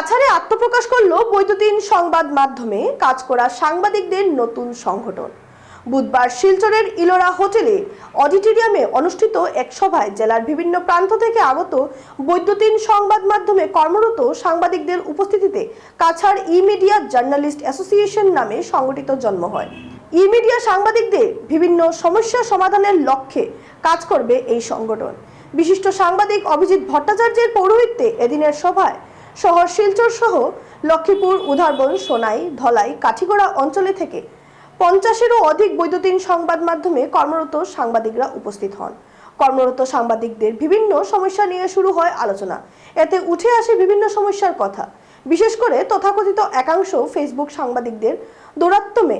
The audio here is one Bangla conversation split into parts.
কাছাড়ে আত্মপ্রকাশ করল বৈদ্যুতিন সংবাদ মাধ্যমে কাজ করা সাংবাদিকদের নতুন সংগঠন। বুধবার শিলচরের ইলোরা হোটেলে অডিটোরিয়ামে অনুষ্ঠিত এক সভায় জেলার বিভিন্ন প্রান্ত থেকে আগত বৈদ্যুতিন সংবাদ মাধ্যমে কর্মরত সাংবাদিকদের উপস্থিতিতে Cachar e media journalist association নামে সংগঠিত জন্ম হয়। ই মিডিয়া সাংবাদিকদের বিভিন্ন সমস্যা সমাধানের লক্ষ্যে কাজ করবে এই সংগঠন। বিশিষ্ট সাংবাদিক অভিজিৎ ভট্টাচার্যের পৌরোহিত্যে এদিনের সভায় শহর শিলচর সহ লক্ষ্মীপুর উধারবন সোনাই, ধলাই, কাঠিগড়া অঞ্চলে থেকে পঞ্চাশেরও অধিক বৈদ্যুতিন সংবাদ মাধ্যমে কর্মরত সাংবাদিকরা উপস্থিত হন। কর্মরত সাংবাদিকদের বিভিন্ন সমস্যা নিয়ে শুরু হয় আলোচনা। এতে উঠে আসে বিভিন্ন সমস্যার কথা। বিশেষ করে তথাকথিত একাংশ ফেসবুক সাংবাদিকদের দৌরাত্ম্যে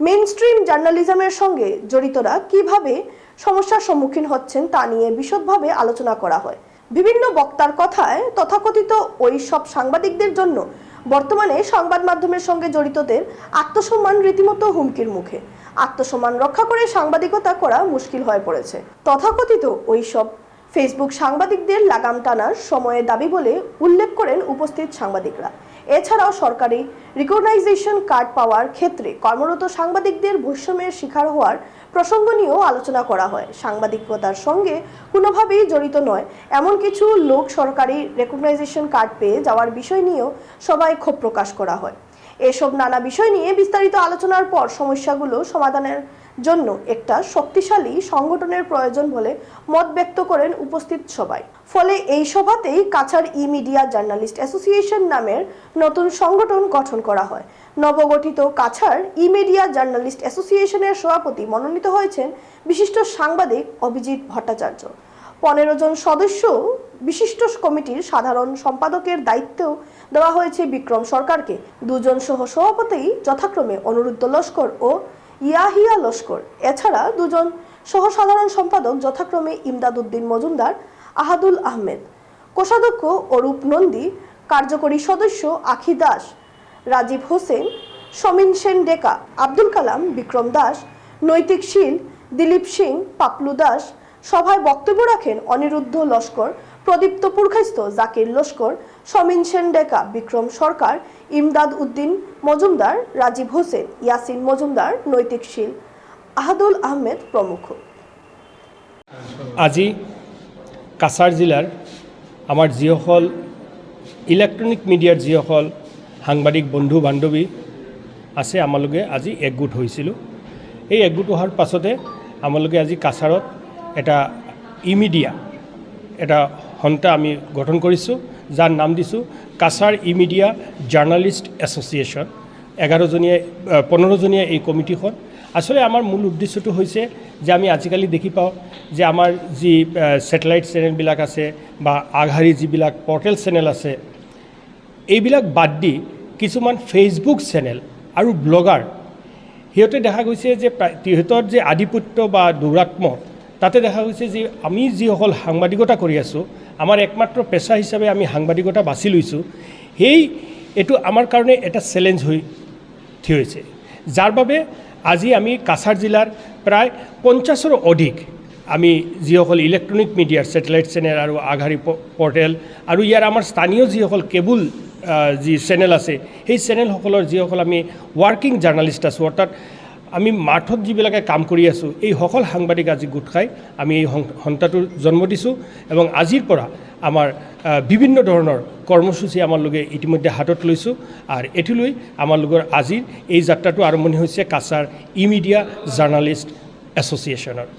মেন স্ট্রিম জার্নালিজমের সঙ্গে জড়িতরা কীভাবে সমস্যার সম্মুখীন হচ্ছেন তা নিয়ে বিশদভাবে আলোচনা করা হয়। বিভিন্ন বক্তার কথায় তথাকথিত ওই সব সাংবাদিকদের জন্য বর্তমানে সংবাদ মাধ্যমের সঙ্গে জড়িতদের আত্মসম্মান রীতিমতো হুমকির মুখে। আত্মসম্মান রক্ষা করে সাংবাদিকতা করা মুশকিল হয়ে পড়েছে। তথাকথিত ওই সব ফেসবুক সাংবাদিকদের লাগাম টানার সময়ে দাবি বলে উল্লেখ করেন উপস্থিত সাংবাদিকরা। এছাড়াও সরকারি রিকগনাইজেশন কার্ড পাওয়ার ক্ষেত্রে কর্মরত সাংবাদিকদের বৈষম্যের শিকার হওয়ার প্রসঙ্গ নিয়েও আলোচনা করা হয়। সাংবাদিকতার সঙ্গে কোনোভাবেই জড়িত নয়। এমন কিছু লোক সরকারি রেকগনাইজেশন কার্ড পেয়ে যাওয়ার বিষয় নিয়েও সবাই ক্ষোভ প্রকাশ করা হয়। এসব নানা বিষয় নিয়ে বিস্তারিত আলোচনার পর সমস্যাগুলো সমাধানের জন্য একটা শক্তিশালী সংগঠনের প্রয়োজন বলে মত ব্যক্ত করেন উপস্থিত সবাই। ফলে এই সভাতেই Cachar e media journalist association নামের নতুন সংগঠন গঠন করা হয়। নবগঠিত কাছাড় ই মিডিয়া জার্নালিস্ট অ্যাসোসিয়েশনের সভাপতি মনোনীত হয়েছেন বিশিষ্ট সাংবাদিক অভিজিৎ ভট্টাচার্য। পনেরো জন সদস্য বিশিষ্ট কমিটির সাধারণ সম্পাদকের দায়িত্ব দেওয়া হয়েছে বিক্রম সরকারকে। দুজন সহ সভাপতি যথাক্রমে অনুরুদ্ধ লস্কর ও ইয়াহিয়া লস্কর। এছাড়া দুজন সহ সাধারণ সম্পাদক যথাক্রমে ইমদাদ উদ্দিন মজুমদার, আহাদুল আহমেদ, কোষাধ্যক্ষ অরূপ নন্দী, কার্যকরী সদস্য আখি দাস, রাজীব হোসেন, সমীন সেন ডেকা, আব্দুল কালাম, বিক্রম দাস, নৈতিক শীল, দিলীপ সিং, পাপলু দাস। সভায় বক্তব্য রাখেন অনিরুদ্ধ লস্কর প্রদীপ্ত পুরখাইস্ত জাকির লস্কর, সমীন সেন ডেকা বিক্রম সরকার, ইমদাদ উদ্দিন মজুমদার, রাজীব হোসেন, ইয়াসিন মজুমদার, নৈতিক শীল, আহাদুল আহমেদ প্রমুখ। আজি কাছাৰ জিলাৰ আমাৰ যিসকল ইলেক্ট্ৰনিক মিডিয়াৰ যিসকল সাংবাদিক বন্ধু বান্ধৱী আছে আমালোকে আজি একগোট হৈছিলোঁ। এই একগোট হোৱাৰ পাছতে আমালোকে আজি কাছাৰত এটা ই মিডিয়া এটা সন্থা আমি গঠন কৰিছোঁ, যাৰ নাম দিছোঁ Cachar e media journalist association. এঘাৰজনীয়া পোন্ধৰজনীয়া এই কমিটিখন। আচলতে আমাৰ মূল উদ্দেশ্যটো হৈছে যে আমি আজিকালি দেখি পাওঁ যে আমাৰ যি ছেটেলাইট চেনেলবিলাক আছে বা আগশাৰী যিবিলাক পৰ্টেল চেনেল আছে, এইবিলাক বাদ দি কিছুমান ফেচবুক চেনেল আৰু ব্লগাৰ, সিহঁতে দেখা গৈছে যে সিহঁতৰ যে আধিপত্য বা দৌৰাত্ম তাতে দেখা গৈছে যে আমি যিসকল সাংবাদিকতা কৰি আছোঁ আমাৰ একমাত্ৰ পেচা হিচাপে আমি সাংবাদিকতা বাছি লৈছোঁ। সেই, এইটো আমাৰ কাৰণে এটা চেলেঞ্জ হৈ থিয় হৈছে যাৰ বাবে আজি আমি কাছাৰ জিলাৰ প্ৰায় পঞ্চাছৰো অধিক আমি যিসকল ইলেক্ট্ৰনিক মিডিয়াৰ ছেটেলাইট চেনেল আৰু প- পৰ্টেল আৰু ইয়াৰ আমাৰ স্থানীয় যিসকল কেবুল যি চেনেল আছে, সেই চেনেলসকলৰ যিসকল আমি ৱাৰ্কিং জাৰ্ণালিষ্ট আছোঁ, অৰ্থাৎ আমি মাঠত যিবিলাকে কাম কৰি আছোঁ, এই সকল সাংবাদিক আজি গোট খাই আমি এই সং- সন্থাটোৰ জন্ম দিছোঁ এবং আজিৰ পৰা আমাৰ বিভিন্ন ধৰণৰ কৰ্মসূচী আমালোকে ইতিমধ্যে হাতত লৈছোঁ আৰু এটিলৈ আমালোকৰ আজিৰ এই যাত্ৰাটো আৰম্ভণি হৈছে কাছাৰ ই মিডিয়া জাৰ্ণালিষ্ট এছ'চিয়েশ্যনৰ।